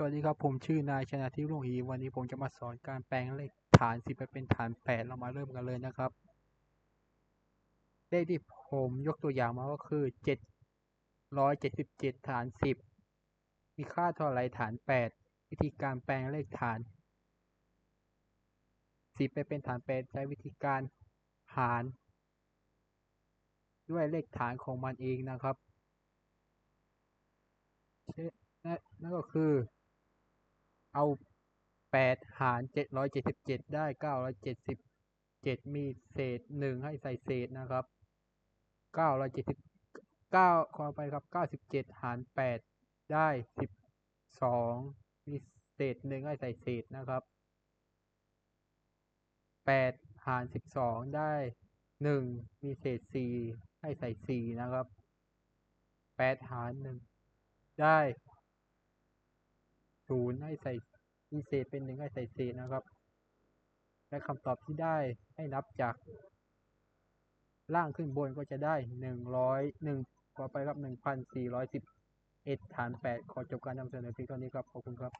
สวัสดีครับ ผมชื่อนายชนะทิพย์ลุงหีวันนี้ผมจะมาสอนการแปลงเลขฐานสิบไปเป็นฐานแปดเรามาเริ่มกันเลยนะครับ เลขที่ผมยกตัวอย่างมาก็คือเจ็ดร้อยเจ็ดสิบเจ็ดฐานสิบมีค่าเท่าไรฐานแปดวิธีการแปลงเลขฐานสิบไปเป็นฐานแปดใช้วิธีการหาร ด้วยเลขฐานของมันเองนะครับนั่นก็คือ เอาแปดหารเจ็ดร้อยเจ็ดสิบเจ็ดได้เก้าร้อยเจ็ดสิบเจ็ดมีเศษหนึ่งให้ใส่เศษนะครับเก้าร้อยเจ็ดสิบเก้าขอไปครับเก้าสิบเจ็ดหารแปดได้สิบสองมีเศษหนึ่งให้ใส่เศษนะครับแปดหารสิบสองได้หนึ่งมีเศษสี่ให้ใส่สี่นะครับแปดหารหนึ่งได้ ศูนย์ให้ใส่มีเศษเป็นหนึ่งให้ใส่เศษนะครับ และคำตอบที่ได้ให้นับจาก ล่างขึ้นบนก็จะได้หนึ่งร้อยหนึ่งต่อไปครับหนึ่งพันสี่ร้อยสิบเอ็ดฐานแปดขอจบการนำเสนอเพียงเท่านี้ครับ ขอบคุณครับ